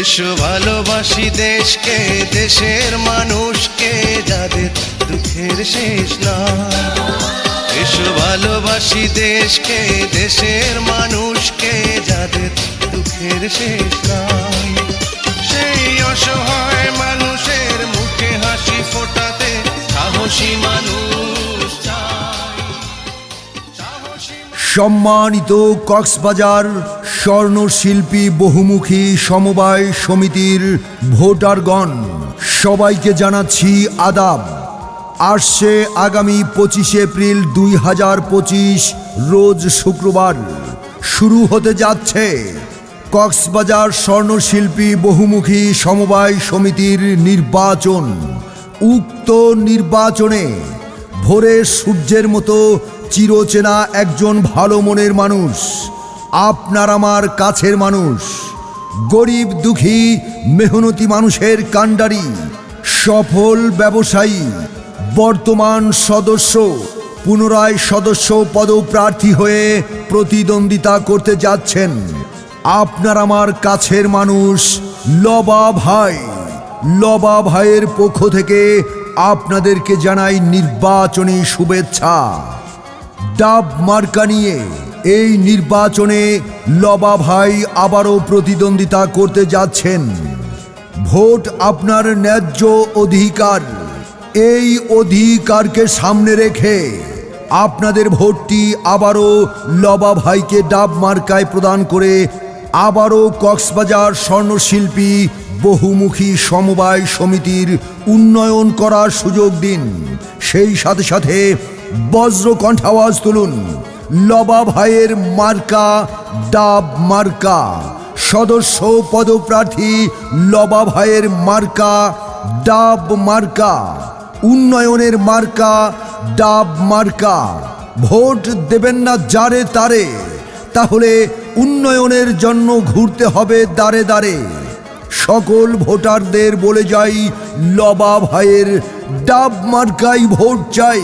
এসো ভালোবাসি দেশকে, দেশের মানুষকে, যাদের দুঃখের শেষ না। এসো ভালোবাসি দেশকে, দেশের মানুষকে, যাদের দুঃখের শেষ নাই সেই অসহায় মানুষের মুখে হাসি ফোটাতে সাহসী মানুষ সম্মানিত কক্সবাজার স্বর্ণশিল্পী, বহুমুখী সমবায় সমিতির ভোটারগণ, সবাইকে জানাচ্ছি আদাব। আসছে আগামী পঁচিশে এপ্রিল দুই হাজার পঁচিশ, রোজ শুক্রবার। শুরু হতে যাচ্ছে কক্সবাজার স্বর্ণশিল্পী, বহুমুখী সমবায় সমিতির নির্বাচন। উক্ত নির্বাচনে ভোরের সূর্যের মতো চিরচেনা একজন ভালো মনের মানুষ। আপনার আমার কাছের মানুষ, গরিব, দুঃখী, মেহনতি মানুষের কাণ্ডারি, সফল ব্যবসায়ী, বর্তমান সদস্য, পুনরায় সদস্য পদপ্রার্থী হয়ে প্রতিদ্বন্দ্বিতা করতে যাচ্ছেন আপনার আমার কাছের মানুষ লবা ভাই লবা ভাইয়ের পক্ষ থেকে আপনাদেরকে জানাই নির্বাচনী শুভেচ্ছা। ডাব মার্কা নিয়ে এই নির্বাচনে লবা ভাই আবারও প্রতিদ্বন্দ্বিতা করতে যাচ্ছেন। ভোট আপনার ন্যায্য অধিকার। এই অধিকারকে সামনে রেখে আপনাদের ভোটটি আবারও লবা ভাইকে ডাব মার্কায় প্রদান করে আবারও কক্সবাজার স্বর্ণশিল্পী বহুমুখী সমবায় সমিতির উন্নয়ন করার সুযোগ দিন। সেই সাথে সাথে বজ্র কণ্ঠাওয়াজ তুলুন। লবা ভাইয়ের মার্কা, ডাব মার্কা। সদস্য পদপ্রার্থী লবা ভাইয়ের মার্কা, ডাব মার্কা। উন্নয়নের মার্কা, ডাব মার্কা। ভোট দেবেন না যারে তারে, তাহলে উন্নয়নের জন্য ঘুরতে হবে দাঁড়ে দাঁড়ে সকল ভোটারদের বলে যাই লবা ভাইয়ের ডাব মার্কাই ভোট চাই।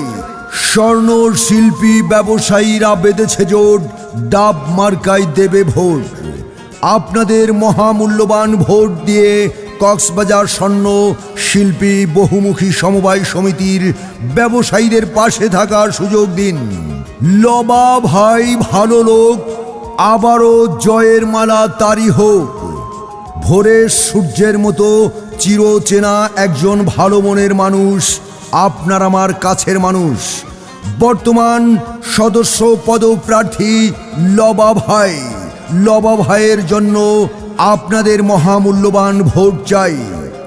স্বর্ণ শিল্পী ব্যবসায়ীরা বেঁধেছে জোট, ডাব মার্কাই দেবে ভোট। আপনাদের মহামূল্যবান ভোট দিয়ে কক্সবাজার স্বর্ণ শিল্পী বহুমুখী সমবায় সমিতির ব্যবসায়ীদের পাশে থাকার সুযোগ দিন। লবা ভাই ভালো লোক, আবারও জয়ের মালা তারি হোক। ভোরের সূর্যের মতো চিরচেনা একজন ভালো মনের মানুষ, আপনার আমার কাছের মানুষ। বর্তমান সদস্য পদপ্রার্থী লবা ভাই লবা ভাইয়ের জন্য আপনাদের মহামূল্যবান ভোট চাই।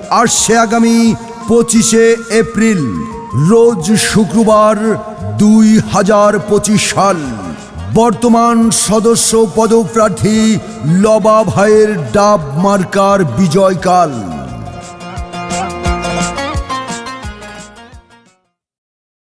আসছে আগামী পঁচিশে এপ্রিল, রোজ শুক্রবার দুই হাজার পঁচিশ সাল। বর্তমান সদস্য পদপ্রার্থী লবা ভাইয়ের ডাব মার্কার বিজয়কাল।